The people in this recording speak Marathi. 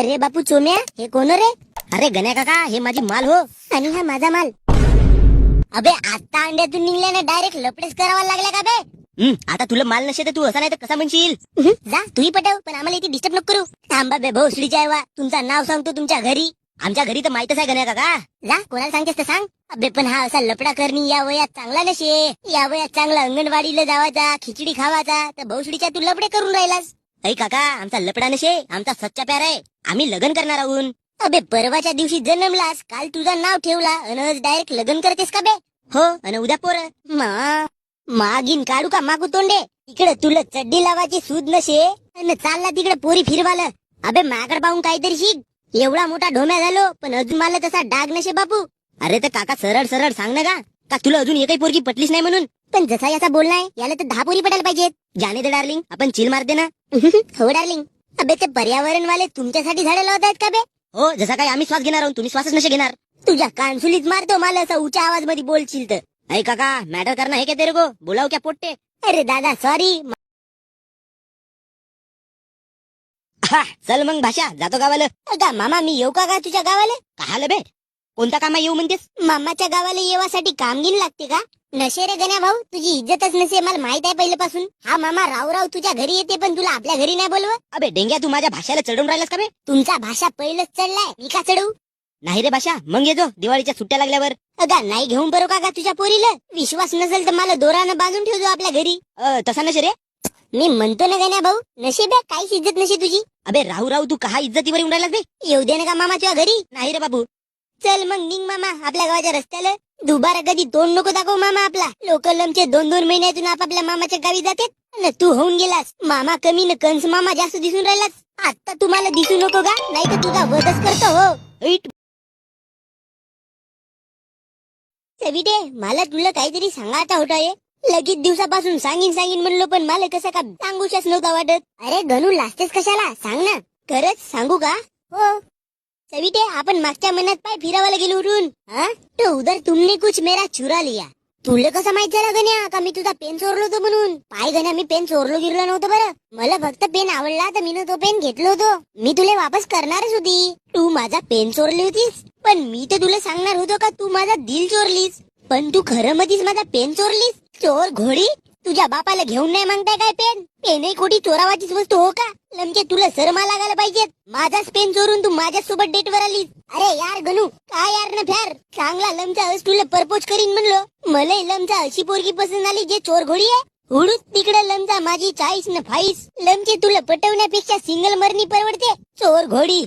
अरे बापू चोम्या हे कोण रे? अरे गण्या काका हे माझी माल हो. आणि हा माझा माल. अबे आता अंड्यातून निघल्याने डायरेक्ट लपडेच करावा लागला का बे? हं, आता तुला माल नसे तर तू असा नाही तर कसा म्हणशील? जा तूही पटव पण आम्हाला इथे डिस्टर्ब नको करू. थांबा बे भोसडीच्या आहे वा. तुमचं नाव सांगतो तुमच्या घरी. आमच्या घरी तर माहितच आहे गण्या काका. जा कोणाला सांगतेस तर सांग. अबे पण हा असा लपडा करणी या वयात चांगला नशे. या वयात चांगला अंगणवाडीला जावाचा खिचडी खावाचा. तर भोसडीच्या तू लपडे करून राहिलास. ऐ काका आमचा लपडा नशे आमचा सच्चा प्यार आहे. आम्ही लग्न करणार आहोत. अबे परवाच्या दिवशी जन्मलास काल तुझं नाव ठेवला. आणि डायरेक्ट लग्न करतेस का बे? हो अन उद्या पोर. मा मागीन काढू का मागू तोंडे? इकडे तुला चड्डी लावायची सूद नशे अन चालला तिकडे पोरी फिरवाल अबे माकड पाहून काहीतरी शिक. एवढा मोठा ढोम्या झालो पण अजून मला तसा डाग नशे बापू. अरे तर काका सरळ सरळ सांग ना का का तुला अजून एकही पोरगी पटलीच नाही म्हणून? पण जसा याचा बोलणार याला तर दहा पोरी पटायला पाहिजेत. जाने दे डार्लिंग आपण चिल मारते ना हो डार्लिंग अबे ते पर्यावरण वाले तुमच्यासाठी झाडे लावत आहेत का बे? हो जसा काही आम्ही श्वास घेणार आहोत तुम्ही श्वासच नसे घेणार. तुझ्या कानसुलीत मारतो मला असं उच्या आवाजमध्ये बोलशील तर. ऐ काका मॅटर करना है क्या तेरे को बोलाव क्या पोट्टे. अरे दादा सॉरी हा, चल मग भाषा जातो गावाला. अगा मामा मी येऊ का का तुझ्या गावाला? कहाला बे? कोणता कामा येऊ म्हणतेस? मामाच्या गावाला येवासाठी कामगिन लागते का? नशे रे गण्या भाऊ तुझी इज्जतच नसे मला माहीत आहे पहिल्यापासून हा मामा राव राव तुझ्या घरी येते पण तुला आपल्या घरी नाही बोलवत? अबे डेंग्या तू माझ्या भाषाला चढवून राहिलास का बे? तुमचा भाषा पहिलंच चढलाय मी का चढवू नाही रे भाषा मग येतो दिवाळीच्या सुट्ट्या लागल्यावर. अगा नाही घेऊन बरो का तुझ्या पोरीला? विश्वास नसेल तर मला दोरानं बांधून ठेवतो आपल्या घरी. अ, तसा नशे रे? मी म्हणतो ना गण्या भाऊ नशीब आहे काहीच इज्जत नसे तुझी. अबे राहू राहू तू कहा इज्जतीवर येऊन राहिलास बे? येऊ दे ना का मामा तुझ्या घरी. नाही रे बाबू चल मग निघ मामा आपल्या गावाच्या रस्त्याला. दुबारा कधी तोंड नको दाखव मामा आपला. लोकलमचे दोन दोन महिन्यातून आपापल्या मामाच्या गावी जातात. न तू होऊन गेलास. मामा कमी न कंस मामा जास्त दिसून राहिलास. आता तुम्हाला दिसू नको का? नाही तर तुझा वधच करतो हो. सविटे मला तुला काहीतरी सांगायचा होता हे लगेच दिवसापासून सांगीन सांगीन म्हणलो पण मला कसं का सांगूशच नव्हता वाटत. अरे गणू लाजतेस कशाला? सांग ना. खरंच सांगू का? हो. सविते आपण मागच्या महिन्यात पाय फिरावायला गेलो उरून हा? तो उधर तुमने कुछ मेरा चुरा लिया. तुला कसं माहीत झालं गण्या का मी तुझा पेन चोरलो होतो म्हणून? पाय गण्या मी पेन चोरलो गिरलो नव्हतं बरं. मला फक्त पेन आवडला तर मी तो पेन घेतलो होतो. मी तुला वापस करणारच होती. तू माझा पेन चोरली होतीस? पण मी तर तुला सांगणार होतो का तू माझा दिल चोरलीस? पण तू खरं मधीच माझा पेन चोरलीस? चोर घोडी? तुझ्या बापाला घेऊन नाही मागताय काय पेन? पेनही खोटी चोरावाचीच वस्तू हो का? लमके तुला शरमा लागायला पाहिजेत. माझाच पेन चोरून तू माझ्या सोबत डेटवर आलीस. अरे यार गणू काय यार ना फ्यार? चांगला लमचा अस तुला परपोज करीन म्हणलो. मला लमचा अशी पोरगी पसंत आली जे चोर घोडी आहे. हुडूच तिकडे लमचा माझी चाळीस न फाईस. लमचे तुला पटवण्यापेक्षा सिंगल मरणी परवडते. चोर घोडी.